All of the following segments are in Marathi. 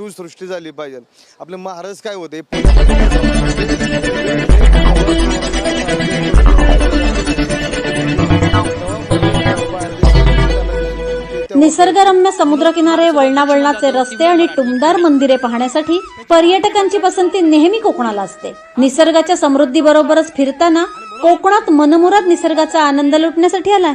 शिवसृष्टी झाली पाहिजे. आपले महाराज काय होते? निसर्गरम्य समुद्रकिनारे वळणा वळणाचे रस्ते आणि टुमदार मंदिरे पाहण्यासाठी पर्यटकांची पसंती नेहमी कोकणाला असते. निसर्गाच्या समृद्धीबरोबरच फिरताना कोकणात मनमुराद निसर्गाचा आनंद लुटण्यासाठी आलाय.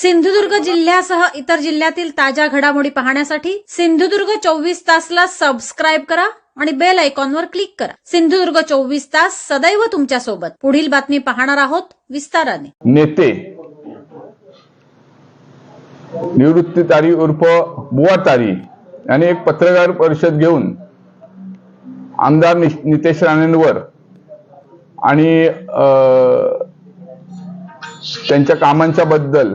सिंधुदुर्ग जिल्ह्यासह इतर जिल्ह्यातील ताज्या घडामोडी पाहण्यासाठी सिंधुदुर्ग चोवीस तासला सबस्क्राईब करा आणि बेल आयकॉनवर क्लिक करा. सिंधुदुर्ग चोवीस तास सदैव तुमच्यासोबत पुढील बातमी पाहणार आहोत विस्ताराने. नेते. निवृत्ती तारी उर्फ बुवा तारी यांनी एक पत्रकार परिषद घेऊन आमदार नितेश राणेंवर आणि त्यांच्या कामांच्या बद्दल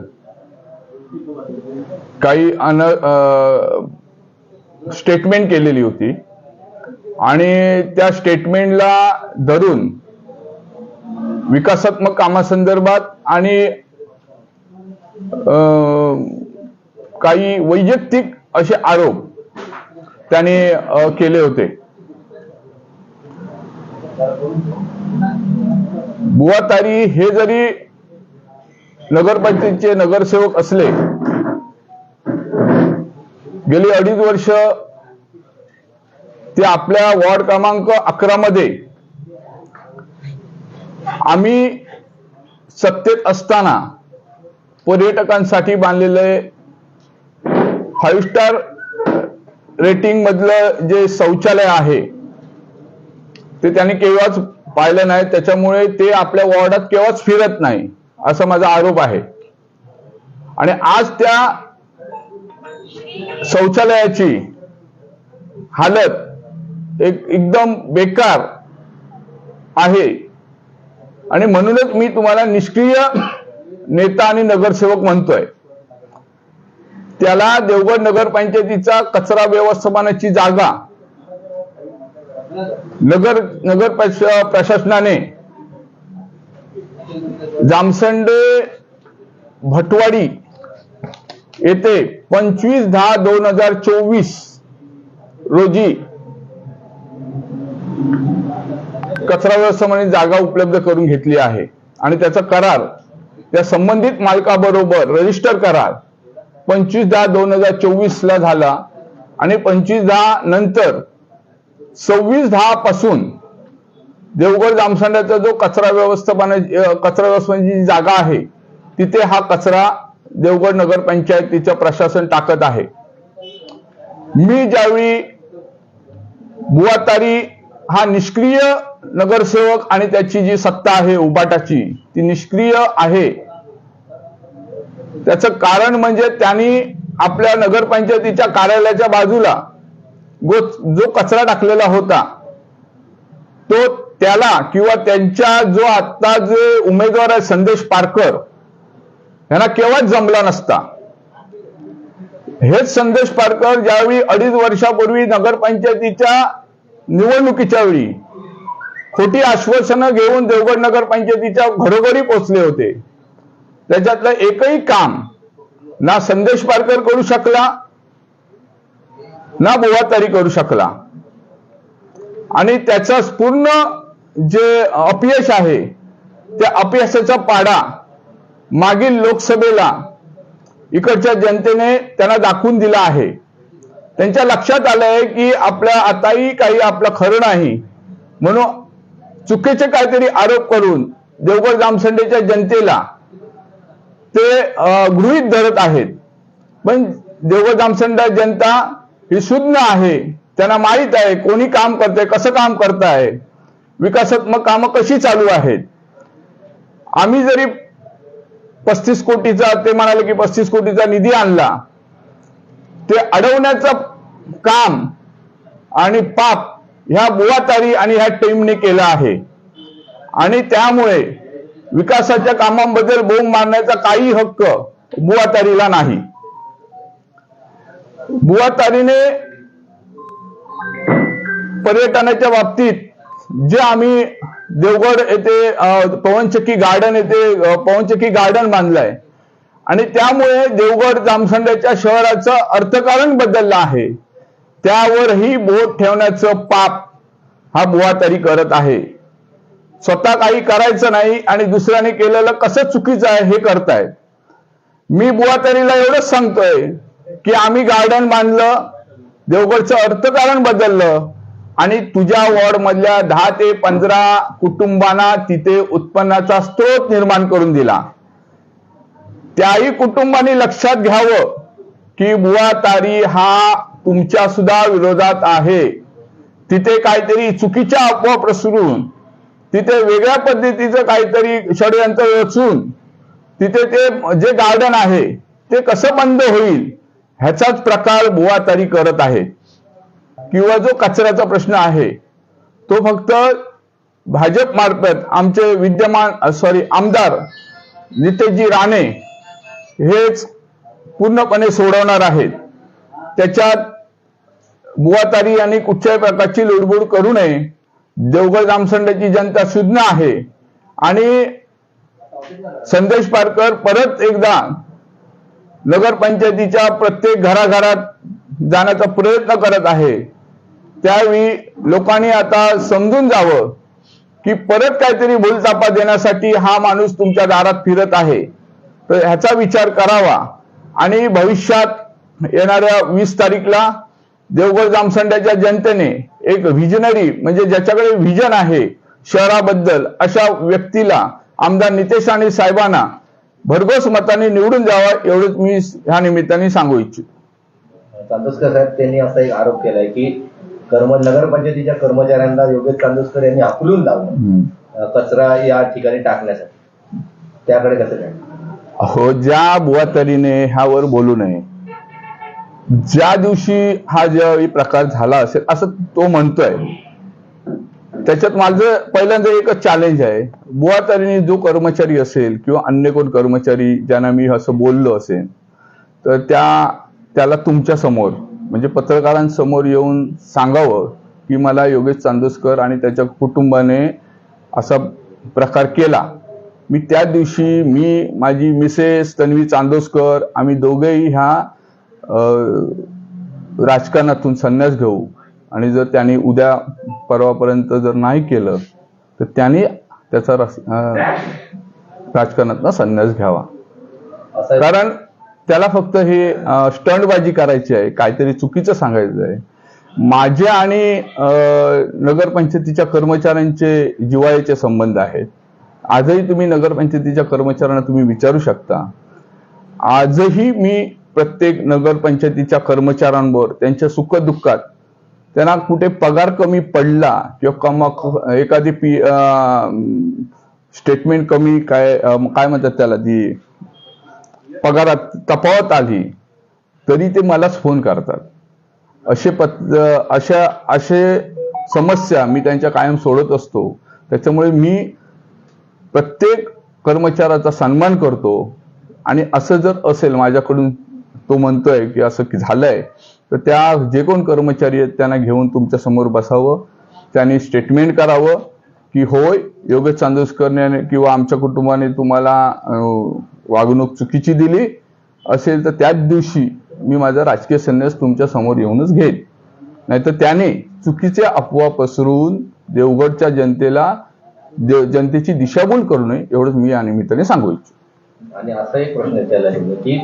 काही अन स्टेटमेंट केलेली होती. आणि त्या स्टेटमेंटला धरून विकासात्मक कामासंदर्भात आणि काही वैयक्तिक असे आरोप त्याने केले होते. बुवा तारी हे जरी नगरपंचायतीचे नगरसेवक असले गेली अडीच वर्ष ते आपल्या वॉर्ड क्रमांक अकरा मध्ये आम्ही सत्तेत असताना पर्यटकांसाठी बांधलेले फाईव्ह स्टार रेटिंग मधलं जे शौचालय आहे ते त्यांनी केव्हाच पाहिलं नाही. त्याच्यामुळे ते आपल्या वॉर्डात केव्हाच फिरत नाही असा माझा आरोप आहे. आणि आज त्या शौचालयाची हालत एक एकदम बेकार आहे. आणि म्हणूनच मी तुम्हाला निष्क्रिय नेता आणि नगरसेवक म्हणतोय. त्याला देवगड नगरपंचायतीचा कचरा व्यवस्थापनाची जागा नगर नगर प्रशासनाने जामसंडे भटवाडी येथे पंचवीस दहा दोन हजार चोवीस रोजी कचरा व्यवस्थापनाने जागा उपलब्ध करून घेतली आहे. आणि त्याचा करार त्या संबंधित मालकाबरोबर रजिस्टर करार. पंचवीस दहा दोन हजार चोवीस ला झाला. आणि पंचवीस दहा नंतर सव्वीस दहा पासून देवगड जामसांड्याचा जो कचरा व्यवस्थापना कचरा व्यवस्थापनाची जी जागा आहे तिथे हा कचरा देवगड नगरपंचायतीचं प्रशासन टाकत आहे. मी ज्यावेळी बुवातारी हा निष्क्रिय नगरसेवक आणि त्याची जी सत्ता आहे उबाटाची ती निष्क्रिय आहे. त्याचं कारण म्हणजे त्यांनी आपल्या नगरपंचायतीच्या कार्यालयाच्या बाजूला जो कचरा टाकलेला होता तो त्याला किंवा त्यांच्या जो आता जे उमेदवार आहे संदेश पारकर यांना केव्हाच जमला नसता. हेच संदेश पारकर ज्यावेळी अडीच वर्षापूर्वी नगरपंचायतीच्या निवडणुकीच्या वेळी खोटी आश्वासनं घेऊन देवगड नगरपंचायतीच्या घरोघरी पोहोचले होते. त्याच्यातलं एकही काम ना संदेश पारकर करू शकला ना बुवातारी करू शकला. आणि त्याचा पूर्ण जे अपयश आहे त्या अपयशाचा पाडा मागील लोकसभेला इकडच्या जनतेने त्यांना दाखवून दिला आहे. त्यांच्या लक्षात आलंय की आपल्या आताही काही आपलं खरं नाही. म्हणून चुकीचे काहीतरी आरोप करून देवगड जामसंडेच्या जनतेला ते गृहित गृहीत धरत आहेत. पण देवगड जामसंडा जनता ही शून्य आहे. त्यांना माहीत आहे कोणी काम करते कसं काम करताय. विकासात्मक कामं कशी चालू आहेत. आम्ही जरी पस्तीस कोटीचा ते म्हणाले की पस्तीस कोटीचा निधी आणला. ते अडवण्याचं काम आणि पाप ह्या बुवातारी आणि ह्या टीमने केलं आहे. आणि त्यामुळे विकासाच्या कामांबद्दल बोंब मारण्याचा काही हक्क बुवातारीला नाही. बुवातारीने पर्यटनाच्या बाबतीत जे आम्ही देवगड येथे पवनचक्की गार्डन येथे पवनचक्की गार्डन बांधलंय. आणि त्यामुळे देवगड जामसंड्याच्या शहराचं अर्थकारण बदललं आहे. त्यावरही बोट ठेवण्याचं पाप हा बुवातारी करत आहे. स्वतः काही करायचं नाही आणि दुसऱ्याने केलेलं कसं चुकीचं आहे हे करतायत. मी बुवातारीला एवढंच सांगतोय की आम्ही गार्डन बांधलं देवगडचं अर्थकारण बदललं आणि तुझ्या वॉर्ड मधल्या दहा ते पंधरा कुटुंबांना तिथे उत्पन्नाचा स्रोत निर्माण करून दिला. त्याही कुटुंबांनी लक्षात घ्यावं की बुवा तारी हा तुमच्या सुद्धा विरोधात आहे. तिथे काहीतरी चुकीच्या अफवा प्रसरून तिथे वेगळ्या पद्धतीचं काहीतरी षडयंत्र रचून तिथे ते जे गार्डन आहे ते कसं बंद होईल ह्याचाच प्रकार बुवा तारी करत आहे. किंवा जो कचऱ्याचा प्रश्न आहे तो फक्त भाजप मार्फत आमचे विद्यमान सॉरी आमदार नितेशजी राणे हेच पूर्णपणे सोडवणार आहेत. त्याच्यात बुवातारी आणि कुठच्याही प्रकारची लुडबुड करू नये. देवगड जामसंड्याची जनता शुद्ध आहे. आणि संदेश पारकर परत एकदा नगरपंचायतीच्या प्रत्येक घराघरात जाण्याचा प्रयत्न करत आहे. त्यावेळी लोकांनी आता समजून जावं की परत काहीतरी भूलचापा देण्यासाठी हा माणूस तुमच्या दारात फिरत आहे. तर ह्याचा विचार करावा. आणि भविष्यात येणाऱ्या वीस तारीखला देवगड जामसंड्याच्या जनतेने एक व्हिजनरी म्हणजे ज्याच्याकडे व्हिजन आहे शहराबद्दल अशा व्यक्तीला आमदार नितेश आणि साहेबांना भरघोस मताने निवडून द्यावा एवढंच मी ह्या निमित्ताने सांगू इच्छितो. साहेब त्यांनी असा एक आरोप केलाय की कर्म नगरपंचायतीच्या कर्मचाऱ्यांना योगेश चांदोसकर यांनी हाकलून लावलं. कचरा या ठिकाणी टाकण्यासाठी. त्याकडे कसं काय? अहो ज्या बुवातरीने ह्यावर बोलू नये ज्या दिवशी हा ज्यावेळी प्रकार झाला असेल असं तो म्हणतोय. त्याच्यात माझं पहिल्यांदा एकच चॅलेंज आहे. बुवातारीने जो कर्मचारी असेल किंवा अन्य कोण कर्मचारी ज्यांना मी असं बोललो असेल तर त्या त्याला तुमच्यासमोर म्हणजे पत्रकारांसमोर येऊन सांगावं की मला योगेश चांदोसकर आणि त्याच्या कुटुंबाने असा प्रकार केला. मी त्या दिवशी मी माझी मिसेस तन्वी चांदोसकर आम्ही दोघेही ह्या राजकारणातून संन्यास घेऊ. आणि जर त्यांनी उद्या परवापर्यंत जर नाही केलं तर त्यांनी त्याचा राजकारणातनं संन्यास घ्यावा. कारण त्याला फक्त हे स्टंटबाजी करायची आहे काहीतरी चुकीचं सांगायचं आहे. माझे आणि नगरपंचायतीच्या कर्मचाऱ्यांचे जिवाळ्याचे संबंध आहेत. आजही तुम्ही नगरपंचायतीच्या कर्मचाऱ्यांना तुम्ही विचारू शकता. आजही मी प्रत्येक नगरपंचायतीच्या कर्मचाऱ्यांवर त्यांच्या सुखदुःखात त्यांना कुठे पगार कमी पडला किंवा कमा एखादी पी स्टेटमेंट कमी काय काय म्हणतात त्याला ती पगारात तपावत आली तरी ते मलाच फोन करतात. असे पत अशा असे समस्या मी त्यांच्या कायम सोडत असतो. त्याच्यामुळे मी प्रत्येक कर्मचाऱ्याचा सन्मान करतो. आणि असं जर असेल माझ्याकडून तो म्हणतोय की असं की झालंय तर त्या जे कोण कर्मचारी आहेत त्यांना घेऊन तुमच्यासमोर बसावं. त्यांनी स्टेटमेंट करावं की होय योगेश चांदोसकरने किंवा आमच्या कुटुंबाने तुम्हाला वागणूक चुकीची दिली असेल तर त्याच दिवशी मी माझा राजकीय संन्यास तुमच्यासमोर येऊनच घेईन. नाहीतर त्याने चुकीच्या अफवा पसरवून देवगडच्या जनतेला देव जनतेची दिशाभूल करू नये एवढंच मी या निमित्ताने सांगू इच्छितो. आणि असा एक प्रश्न विचारला गेला की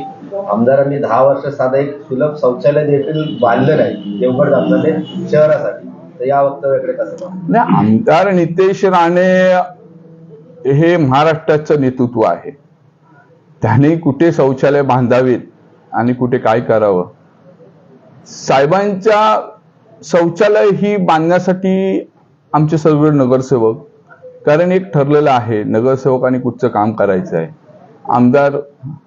आमदारांनी दहा वर्ष साधा एक सुलभ शौचालय देखील बांधलं नाही देवगड जामसंडे शहरासाठी. तर या वक्तव्याकडे कसं? नाही आमदार नितेश राणे हे महाराष्ट्राचं नेतृत्व आहे. त्याने कुठे शौचालय बांधावेत आणि कुठे काय करावं? साहेबांच्या शौचालय ही बांधण्यासाठी आमचे सर्व नगरसेवक कारण एक ठरलेलं आहे नगरसेवकांनी कुठचं काम करायचं आहे. आमदार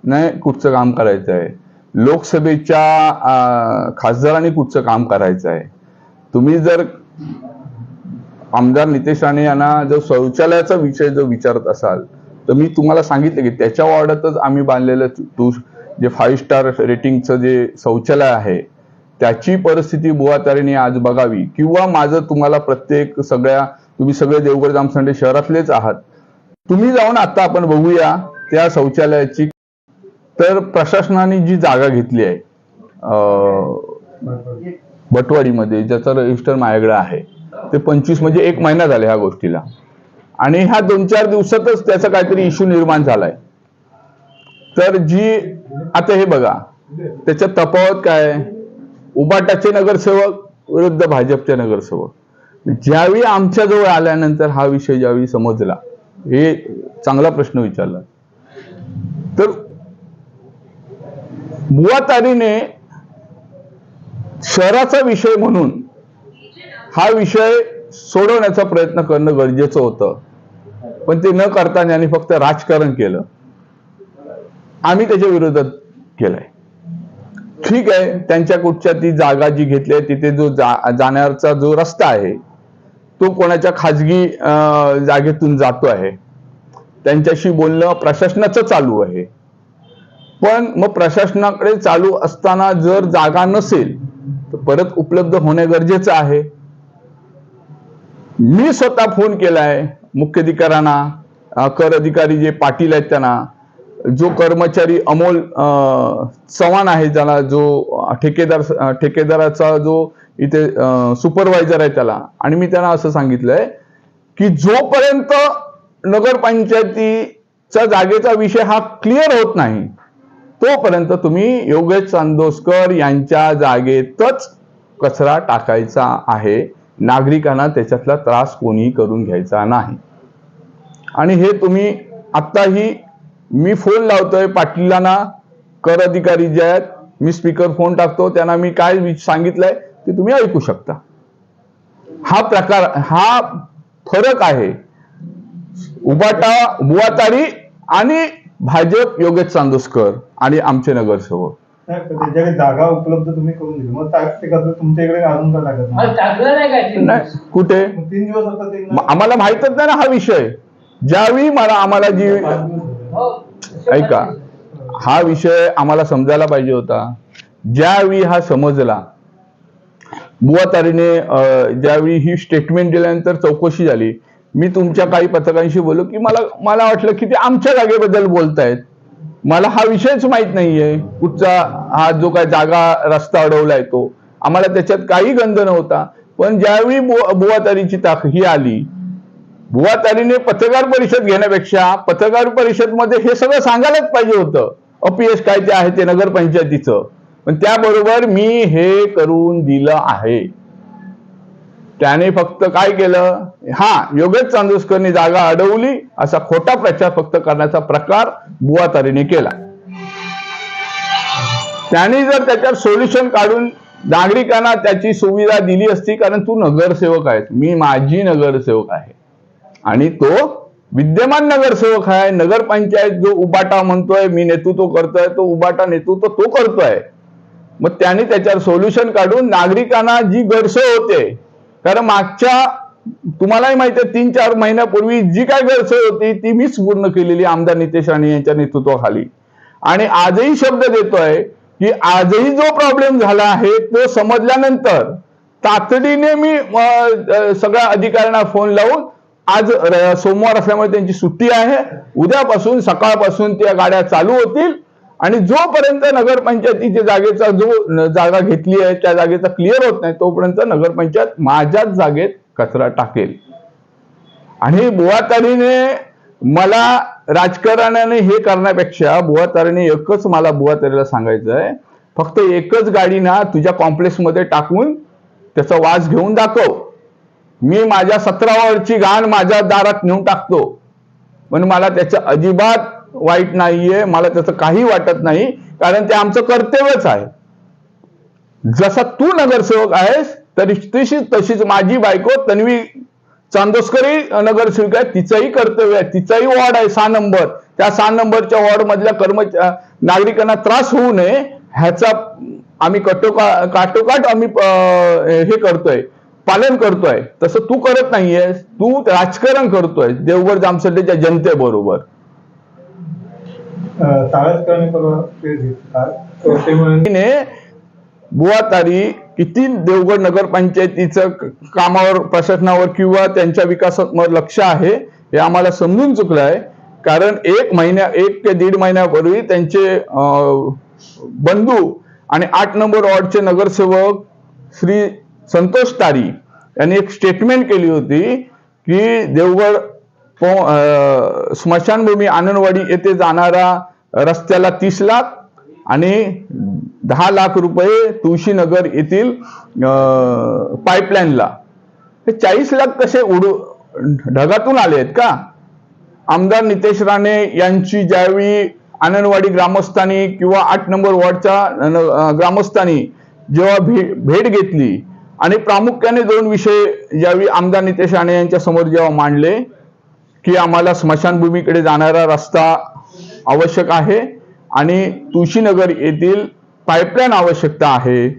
नाही कुठचं काम करायचं आहे. लोकसभेच्या खासदाराने कुठचं काम करायचं आहे. तुम्ही जर आमदार नितेश राणे यांना जर शौचालयाचा विषय जर विचारत असाल तर मी तुम्हाला सांगितलं की त्याच्या वॉर्डातच आम्ही बांधलेलं टू जे फाईव्ह स्टार रेटिंगचं जे शौचालय आहे त्याची परिस्थिती बुवा बुवातारीने आज बघावी. किंवा माझं तुम्हाला प्रत्येक सगळ्या तुम्ही सगळे देवगड जामसंडे शहरातलेच आहात. तुम्ही जाऊन आता आपण बघूया त्या शौचालयाची. तर प्रशासनाने जी जागा घेतली आहे बटवाडीमध्ये ज्याचा रजिस्टर माझ्याकडे आहे ते पंचवीस म्हणजे एक महिना झाला ह्या गोष्टीला. आणि ह्या दोन चार दिवसातच त्याचा काहीतरी इश्यू निर्माण झालाय. तर जी आता हे बघा त्याच्या तफावत काय उबाटाचे नगरसेवक विरुद्ध भाजपचे नगरसेवक. ज्यावेळी आमच्याजवळ आल्यानंतर हा विषय ज्यावेळी समजला हे चांगला प्रश्न विचारला. तर बुवातारीने शहराचा विषय म्हणून हा विषय सोडवण्याचा प्रयत्न करणं गरजेचं होतं. पण ते न करता त्यांनी फक्त राजकारण केलं. आम्ही त्याच्या विरोधात केलंय. ठीक आहे त्यांच्या कुठच्या ती जागा जी घेतली आहे तिथे जो जा जाण्याचा जो रस्ता आहे तो कोणाच्या खाजगी जागेतून जातो आहे. त्यांच्याशी बोलणं प्रशासनाचं चालू आहे. पण मग प्रशासनाकडे चालू असताना जर जागा नसेल तर परत उपलब्ध होणे गरजेचं आहे. मी स्वतः फोन केलाय मुख्य अधिकाऱ्यांना कर अधिकारी जे पाटील आहेत त्यांना जो कर्मचारी अमोल चव्हाण आहे ज्याला जो ठेकेदार ठेकेदाराचा जो इथे सुपरवायझर आहे त्याला. आणि मी त्यांना असं सांगितलंय की जोपर्यंत नगरपंचायतीचा जागेचा विषय हा क्लिअर होत नाही तोपर्यंत तुम्ही योगेश चांदोसकर यांच्या जागेतच कचरा टाकायचा आहे. नागरिकांना त्याच्यातला त्रास कोणी करून घ्यायचा नाही. आणि हे तुम्ही आत्ताही मी फोन लावतोय पाटीलांना. कर अधिकारी जे आहेत मी स्पीकर फोन टाकतो त्यांना मी काय सांगितलंय ते तुम्ही ऐकू शकता. हा प्रकार हा फरक आहे. उबाटा बुवातारी आणि भाजप योगेश चांदोसकर आणि आमचे नगरसेवक. त्याच्याकडे जागा उपलब्ध तुम्ही करून दिली मग ते कसं तुमच्या इकडे अजून का टाकत नाही? कुठे? तीन दिवस आम्हाला माहितच नाही ना हा विषय. ज्यावेळी मला आम्हाला जी. हो. ऐका. हा विषय आम्हाला समजायला पाहिजे होता. ज्यावेळी हा समजला बुवातारीने ज्यावेळी ही स्टेटमेंट दिल्यानंतर चौकशी झाली मी तुमच्या काही पत्रकारांशी बोललो की मला मला वाटलं की ते आमच्या जागेबद्दल बोलतायत. मला हा विषयच माहीत नाहीये. कुठचा हा जो काय जागा रस्ता अडवलाय तो. आम्हाला त्याच्यात काही गंध नव्हता. पण ज्यावेळी बुवा बुवातारीची ताक ही आली बुवातारीने पत्रकार परिषद घेण्यापेक्षा पत्रकार परिषदमध्ये हे सगळं सांगायलाच पाहिजे होतं. अपयश काय ते आहे ते नगरपंचायतीचं. पण त्याबरोबर मी हे करून दिलं आहे. त्याने फक्त काय केलं? हा योगेश चांदोसकरनी जागा अडवली. असा खोटा प्रचार फक्त करण्याचा प्रकार बुवातारीने केला. त्यांनी जर त्याच्यात सोल्युशन काढून नागरिकांना त्याची सुविधा दिली असती कारण तू नगरसेवक आहेस. मी माझी नगरसेवक आहे. आणि तो विद्यमान नगरसेवक आहे. नगरपंचायत जो उबाटा म्हणतोय मी नेतृत्व करतोय तो उबाटा नेतृत्व तो करतोय. मग त्याने त्याच्यावर सोल्युशन काढून नागरिकांना जी गैरसोय होते कारण मागच्या तुम्हालाही माहिती आहे तीन चार महिन्यापूर्वी जी काय गैरसोय होती ती मीच पूर्ण केलेली आमदार नितेश राणे यांच्या नेतृत्वाखाली. आणि आजही शब्द देतोय की आजही जो प्रॉब्लेम झाला आहे तो समजल्यानंतर तातडीने मी सगळ्या अधिकाऱ्यांना फोन लावून आज सोमवार असल्यामुळे त्यांची सुट्टी आहे. उद्यापासून सकाळपासून त्या गाड्या चालू होतील. आणि जोपर्यंत नगरपंचायतीच्या जागेचा जो जागा घेतली आहे त्या जागेचा क्लिअर होत नाही तोपर्यंत नगरपंचायत माझ्याच जागेत कचरा टाकेल. आणि बुवातारीने मला राजकारणाने हे करण्यापेक्षा बुवातारीने एकच मला बुवातारीला सांगायचं आहे. फक्त एकच गाडी ना तुझ्या कॉम्प्लेक्समध्ये टाकून त्याचा वास घेऊन दाखव. मी माझ्या सतरावरची घाण माझ्या दारात नेऊन टाकतो. पण मला त्याचं अजिबात वाईट नाहीये मला त्याचं काही वाटत नाही कारण ते आमचं कर्तव्यच आहे. जसा तू नगरसेवक आहेस तरी तशीच तशीच माझी बायको तन्वी चांदोसकरही नगरसेविका आहे तिचंही कर्तव्य आहे तिचाही वॉर्ड आहे सहा नंबर. त्या सहा नंबरच्या वॉर्ड मधल्या कर्मच नागरिकांना त्रास होऊ नये ह्याचा आम्ही कटोका काटोकाट आम्ही अं, हे करतोय. पालन करतोय तसं तू करत नाहीयेस तू राजकारण करतोय देवगड जामसड्डेच्या जनतेबरोबर. तिने बुवा तारी किती देवगड नगरपंचायतीचं कामावर प्रशासनावर किंवा त्यांच्या विकासावर लक्ष आहे हे आम्हाला समजून चुकलं आहे कारण एक महिन्या एक ते दीड महिन्यापूर्वी त्यांचे बंधू आणि आठ नंबर वॉर्डचे नगरसेवक श्री संतोष तारी यांनी एक स्टेटमेंट केली होती की देवगड स्मशानभूमी आनंदवाडी येथे जाणारा रस्त्याला तीस लाख आणि दहा लाख रुपये तुळशीनगर येथील पाईपलाईनला. हे चाळीस लाख कसे उडू ढगातून आले आहेत का? आमदार नितेश राणे यांची ज्यावेळी आनंदवाडी ग्रामस्थांनी किंवा आठ नंबर वॉर्डच्या ग्रामस्थानी ग्रामस्थांनी जेव्हा भे भेट घेतली आणि प्रामुख्याने दोन विषय ज्यावेळी आमदार नितेश राणे यांच्या समोर जेव्हा मांडले की आम्हाला स्मशानभूमीकडे जाणारा रस्ता आवश्यक आहे आणि तुळशीनगर येथील पाईपलाईन आवश्यकता आहे.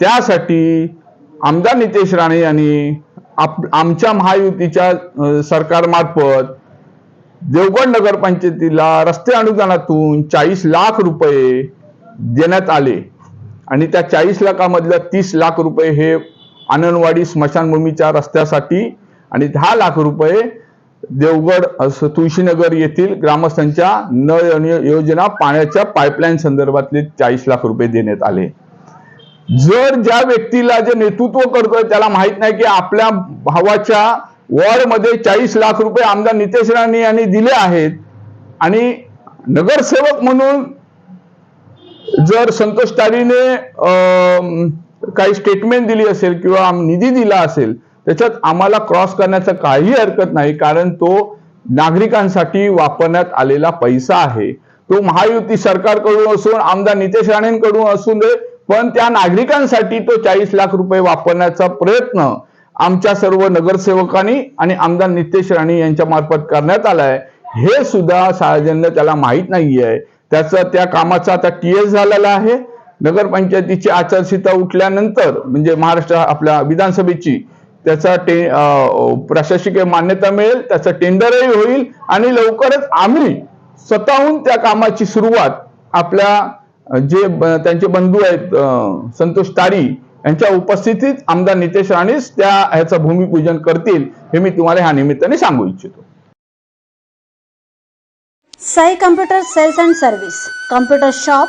त्यासाठी आमदार नितेश राणे यांनी आप आमच्या महायुतीच्या सरकारमार्फत देवगड नगरपंचायतीला रस्ते अनुदानातून चाळीस लाख रुपये देण्यात आले. आणि त्या चाळीस लाखामधल्या तीस लाख रुपये हे आनंदवाडी स्मशानभूमीच्या रस्त्यासाठी आणि दहा लाख रुपये देवगड असं तुळशीनगर येथील ग्रामस्थांच्या नळ योजना पाण्याच्या पाईपलाईन संदर्भातले चाळीस लाख रुपये देण्यात आले. जर ज्या व्यक्तीला जे नेतृत्व करतोय त्याला माहीत नाही की आपल्या भावाच्या वॉर्डमध्ये चाळीस लाख रुपये आमदार नितेश राणे यांनी दिले आहेत आणि नगरसेवक म्हणून जर संतोष तारीने अं, काही स्टेटमेंट दिली असेल किंवा निधी दिला असेल त्याच्यात आम्हाला क्रॉस करण्याचं काही हरकत नाही कारण तो नागरिकांसाठी वापरण्यात आलेला पैसा आहे. तो महायुती सरकारकडून असून आमदार नितेश राणेंकडून असून दे पण त्या नागरिकांसाठी तो चाळीस लाख रुपये वापरण्याचा प्रयत्न आमच्या सर्व नगरसेवकांनी आणि आमदार नितेश राणे यांच्या मार्फत करण्यात आलाय. हे सुद्धा सार्वजन्य त्याला माहीत नाहीये. त्याचा त्या कामाचा आता टीएस झालेला आहे. नगरपंचायतीची आचारसंहिता उठल्यानंतर म्हणजे महाराष्ट्र आपल्या विधानसभेची त्याचा टे प्रशासकीय मान्यता मिळेल त्याचं टेंडरही होईल आणि लवकरच आम्ही स्वतःहून त्या कामाची सुरुवात आपल्या जे त्यांचे बंधू आहेत संतोष तारी यांच्या उपस्थितीत आमदार नितेश राणेच त्या ह्याचं भूमिपूजन करतील हे मी तुम्हाला ह्या निमित्ताने सांगू इच्छितो. Sai computer sales and service computer shop